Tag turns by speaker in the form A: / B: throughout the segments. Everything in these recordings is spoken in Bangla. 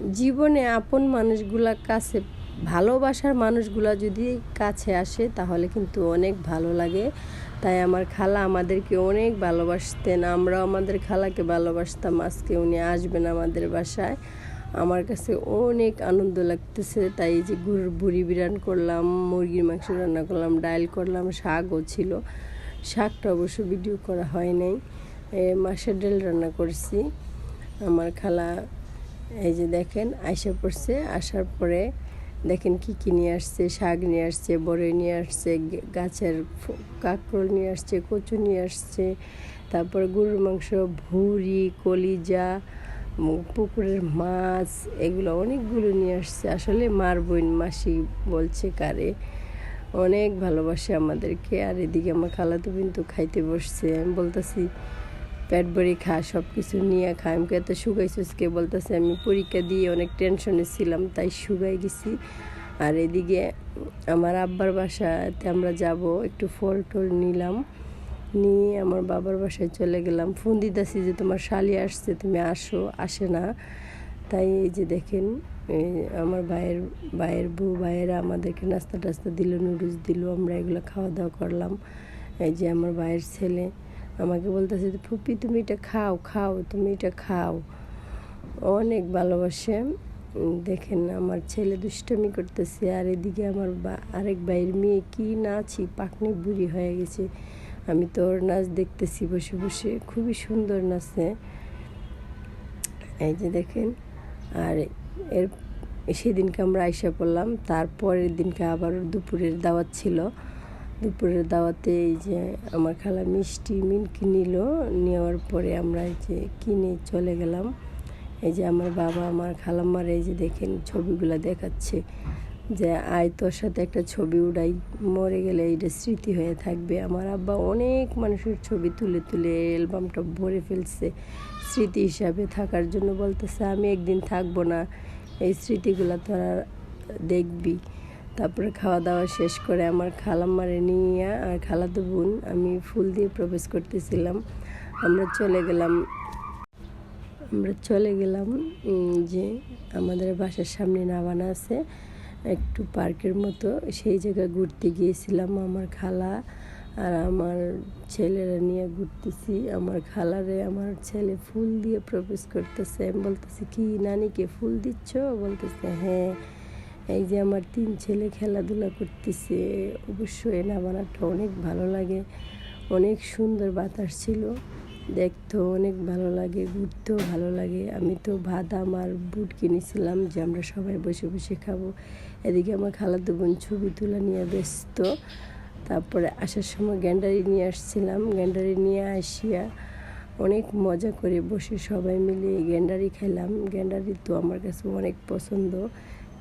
A: জীবনে আপন মানুষগুলা কাছে, ভালোবাসার মানুষগুলা যদি কাছে আসে, তাহলে কিন্তু অনেক ভালো লাগে। তাই আমার খালা আমাদেরকে অনেক ভালোবাসতেন। আমরাও আমাদের খালাকে ভালোবাসতাম। আজকে উনি আসবেন আমাদের বাসায়। আমার কাছে অনেক আনন্দ লাগতেছে। তাই যে গরুর বুড়ি বিরান করলাম, মুরগির মাংস রান্না করলাম, ডাইল করলাম, শাকও ছিল। শাকটা অবশ্য ভিডিও করা হয় নাই। এ মাছের ডাল রান্না করছি। আমার খালা এই যে দেখেন, আইসা পড়ছে। আসার পরে দেখেন কি কি নিয়ে আসছে, শাক নিয়ে আসছে, বড়ই নিয়ে আসছে গাছের কাঁকরোল নিয়ে আসছে, কচু নিয়ে আসছে, তারপর গরুর মাংস, ভুড়ি, কলিজা পুকুরের মাছ, এগুলো অনেকগুলো নিয়ে আসছে। আসলে মার বোন মাসি বলছে কারে, অনেক ভালোবাসে আমাদেরকে। আর এদিকে আমার খালাতো কিন্তু খাইতে বসছে। আমি বলতেছি পেট ভরে খা সব কিছু নিয়ে খা। আমি এত শুকাইছিস কে? বলতেছে, আমি পরীক্ষা দিয়ে অনেক টেনশনে ছিলাম, তাই শুকাই গেছি। আর এদিকে আমার আব্বার বাসাতে আমরা যাব, একটু ফল টল নিলাম। নিয়ে আমার বাবার বাসায় চলে গেলাম। ফোন দিতেছি যে, তোমার শালি আসছে, তুমি আসো। আসে না। তাই এই যে দেখেন আমার ভাইয়ের ভাইয়ের বউ, ভাইয়েরা আমাদেরকে নাস্তা টাস্তা দিল, নুডলস দিল, আমরা এগুলো খাওয়া দাওয়া করলাম। এই যে আমার ভাইয়ের ছেলে। আমাকে বলতেছে যে, ফুপি তুমি এটা খাও খাও তুমি এটা খাও। অনেক ভালোবাসে। দেখেন আমার ছেলে দুষ্টামি করতেছে আর এদিকে আমার আরেক ভাইয়ের মেয়ে কি নাচি পাকনি বুড়ি হয়ে গেছে। আমি তো ওর নাচ দেখতেছি বসে বসে খুবই সুন্দর নাচে এই যে দেখেন আর এর সেদিনকে আমরা আইসা পড়লাম তারপরের দিনকে আবার দুপুরের দাওয়াত ছিল। দুপুরের দাওয়াতে এই যে আমার খালা মিষ্টি মিনকি নিল। নেওয়ার পরে আমরা এই যে কিনে চলে গেলাম। এই যে আমার বাবা, আমার খালাম্মার এই যে দেখেন ছবিগুলো দেখাচ্ছে যে আয় তোর সাথে একটা ছবি উড়াই, মরে গেলে এইটা স্মৃতি হয়ে থাকবে। আমার আব্বা অনেক মানুষের ছবি তুলে তুলে অ্যালবামটা ভরে ফেলছে স্মৃতি হিসাবে থাকার জন্য। বলতেছে, আমি একদিন থাকব না, এই স্মৃতিগুলো তোরা দেখবি। তারপরে খাওয়া দাওয়া শেষ করে আমার খালাম্মারে নিয়ে আর খালাতো বোন, আমি ফুল দিয়ে প্রবেশ করতেছিলাম। আমরা চলে গেলাম, আমরা চলে গেলাম যে আমাদের বাসার সামনে নামানা আছে, একটু পার্কের মতো। সেই জায়গায় ঘুরতে গিয়েছিলাম আমার খালা আর আমার ছেলেরা নিয়ে ঘুরতেছি। আমার খালারে আমার ছেলে ফুল দিয়ে প্রবেশ করতেছে। আমি বলতেছি, কি নানিকে ফুল দিচ্ছ? বলতেছে হ্যাঁ। এই যে আমার তিন ছেলে খেলাধুলা করতেছে, অবশ্যই নামানাটা অনেক ভালো লাগে। অনেক সুন্দর বাতাস ছিল, দেখতেও অনেক ভালো লাগে, ঘুরতেও ভালো লাগে। আমি তো বাদাম আর বুট কিনেছিলাম যে আমরা সবাই বসে বসে খাব। এদিকে আমার খালাতো বোন ছবি তোলা নিয়ে ব্যস্ত। তারপরে আসার সময় গ্যান্ডারি নিয়ে আসছিলাম। গ্যান্ডারি নিয়ে আসিয়া অনেক মজা করে বসে সবাই মিলে গ্যান্ডারি খেলাম গ্যান্ডারি তো আমার কাছে অনেক পছন্দ।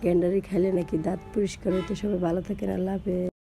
A: গ্যান্ডারি খেলে নাকি দাঁত পরিষ্কার হতে সবাই ভালো থাকেন আল্লাহ হাফেজ।